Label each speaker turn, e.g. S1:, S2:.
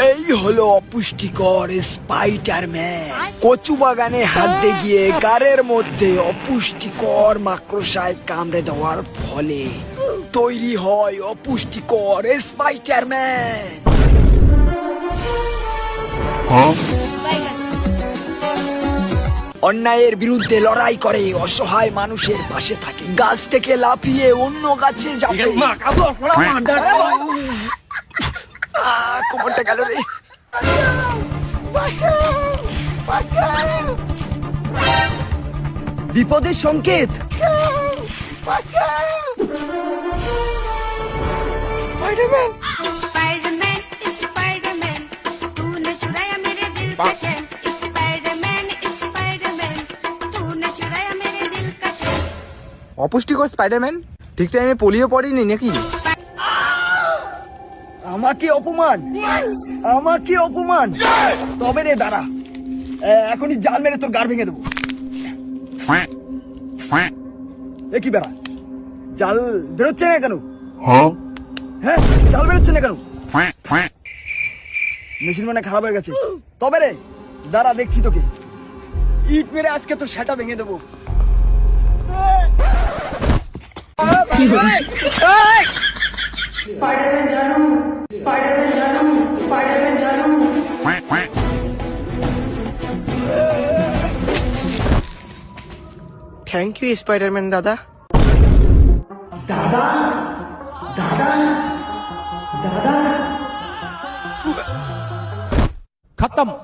S1: এই হলো অপুষ্টিকর স্পাইডারম্যান। কচু বাগানে হাত দিয়ে গিয়ে গারের মধ্যে অপুষ্টিকর মাকড়সায় কামড়ে দেওয়ার ফলে তৈরি হয় অপুষ্টিকর স্পাইডারম্যান। অন্যায়ের বিরুদ্ধে লড়াই করে অসহায় মানুষের পাশে থাকে। গাছ থেকে লাফিয়ে অন্য গাছে যাবে। কোমরটা গেল রে বিপদের সংকেত
S2: स्पाइडरमैन स्पाइडरमैन तूने चुराया मेरे दिल का चैन स्पाइडरमैन स्पाइडरमैन तूने चुराया मेरे दिल का चैन
S3: অপুষ্টিকর স্পাইডারম্যান ঠিক টাইমে পোলিও পড়েনি নাকি
S1: আমাকে অপমান? আমাকে অপমান? তবে রে দাঁড়া। এখনই জাল মেরে তোর গাড় ভেঙে দেবো। এ কি বেড়া? জাল বেরোচ্ছে না কেন? হ্যাঁ। জাল বেরোচ্ছে না কেন? মেশিন মানে খারাপ হয়ে গেছে। তবে রে দাঁড়া দেখছি তোকে। ইট মেরে আজকে তোর সেটা ভেঙে দেবো।
S3: स्पाइडरमैन जानू स्पाइडरमैन जानू थैंक यू स्पाइडरमैन दादा दादा दादा दादा
S4: खत्म।